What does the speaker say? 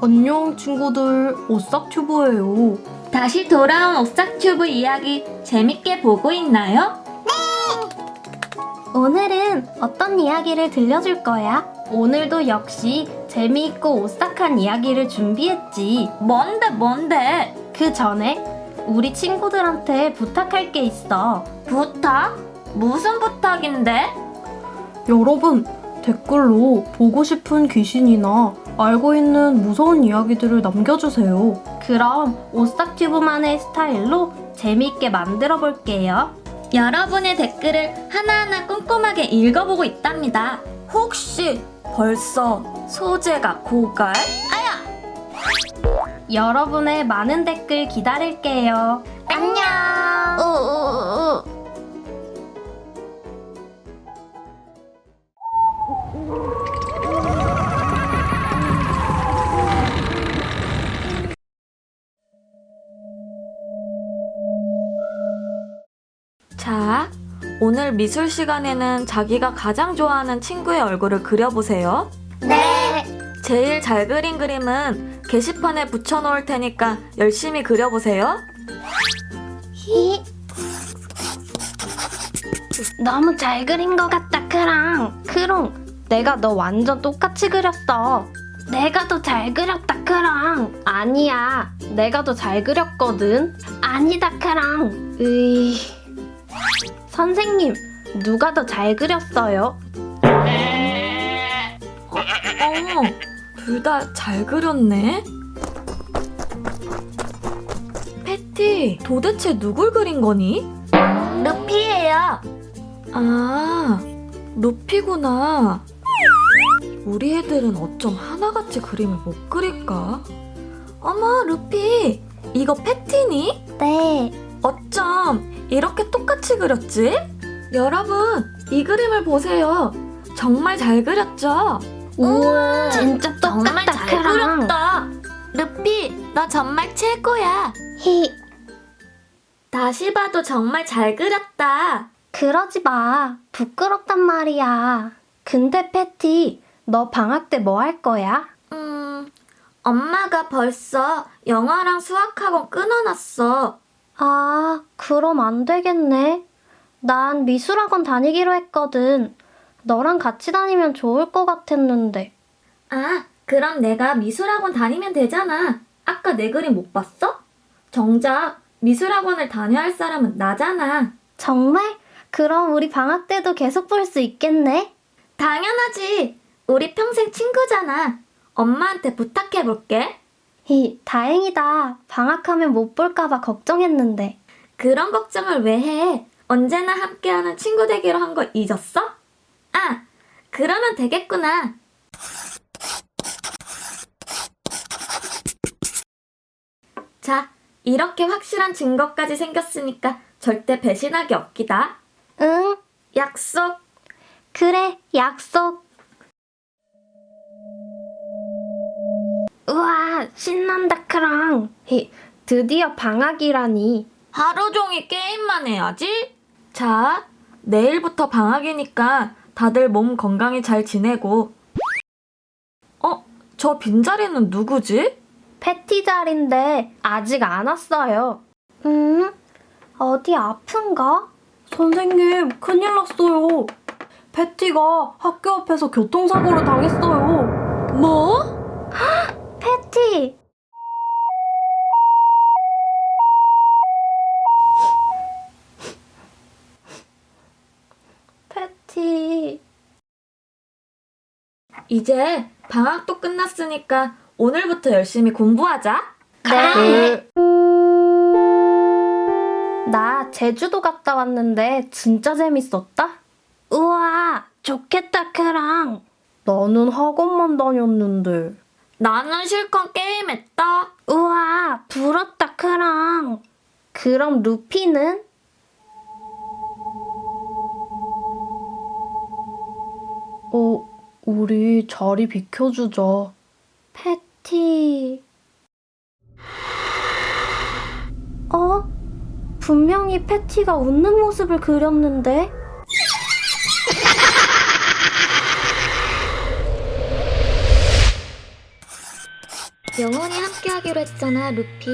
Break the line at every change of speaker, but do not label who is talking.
안녕 친구들 오싹튜브예요
다시 돌아온 옥삭튜브 이야기 재밌게 보고 있나요?
오늘은 어떤 이야기를 들려줄 거야?
오늘도 역시 재미있고 오싹한 이야기를 준비했지
뭔데 뭔데?
그 전에 우리 친구들한테 부탁할 게 있어
부탁? 무슨 부탁인데?
여러분 댓글로 보고 싶은 귀신이나 알고 있는 무서운 이야기들을 남겨주세요 그럼 오싹튜브만의 스타일로 재미있게 만들어 볼게요
여러분의 댓글을 하나하나 꼼꼼하게 읽어보고 있답니다. 혹시 벌써 소재가 고갈?
여러분의 많은 댓글 기다릴게요
안녕.
우우우. 자, 오늘 미술 시간에는 자기가 가장 좋아하는 친구의 얼굴을 그려보세요.
네.
제일 잘 그린 그림은 게시판에 붙여놓을 테니까 열심히 그려보세요.
히. 너무 잘 그린 것 같다, 크랑.
크롱 내가 너 완전 똑같이 그렸어
내가 더 잘 그렸다, 크랑.
아니야 내가 더 잘 그렸거든
아니다, 크랑.
으이 선생님 누가 더 잘 그렸어요?
어머, 둘 다 잘 그렸네. 패티, 도대체 누굴 그린 거니?
루피예요.
아, 루피구나. 우리 애들은 어쩜 하나같이 그림을 못 그릴까? 어머, 루피, 이거 패티니?
네.
어쩜 이렇게 똑같이 그렸지? 여러분, 이 그림을 보세요. 정말 잘 그렸죠?
우와
진짜
정말 잘. 그렸다. 루피, 너 정말 최고야.
히.
다시 봐도 정말 잘 그렸다.
그러지 마 부끄럽단 말이야 근데 패티 너 방학 때 뭐 할 거야?
음, 엄마가 벌써 영어랑 수학학원 끊어놨어.
아 그럼 안 되겠네 난 미술학원 다니기로 했거든 너랑 같이 다니면 좋을 것 같았는데
아, 그럼 내가 미술학원 다니면 되잖아. 아까 내 그림 못 봤어? 정작 미술학원을 다녀야 할 사람은 나잖아.
정말? 그럼 우리 방학 때도 계속 볼 수 있겠네?
당연하지. 우리 평생 친구잖아. 엄마한테 부탁해볼게.
히, 다행이다. 방학하면 못 볼까봐 걱정했는데.
그런 걱정을 왜 해? 언제나 함께하는 친구 되기로 한 거 잊었어? 아, 그러면 되겠구나. 자, 이렇게 확실한 증거까지 생겼으니까 절대 배신하기 없기다.
응,
약속.
그래, 약속. 우와, 신난다, 크랑. 히, 드디어 방학이라니.
하루 종일 게임만 해야지. 자, 내일부터 방학이니까 다들 몸 건강히 잘 지내고. 어, 저 빈자리는 누구지?
패티 자리인데 아직 안 왔어요. 음, 어디 아픈가? 선생님, 큰일 났어요. 패티가 학교 앞에서 교통사고를 당했어요.
뭐? 이제 방학도 끝났으니까 오늘부터 열심히 공부하자.
네. 나 제주도 갔다 왔는데 진짜 재밌었다.
우와, 좋겠다, 크랑.
나는 학원만 다녔는데.
나는 실컷 게임했다.
우와, 부럽다, 크랑.
그럼 루피는? 어, 우리 자리 비켜주자. 패티. 어? 분명히 패티가 웃는 모습을 그렸는데?
영원히 함께하기로 했잖아, 루피.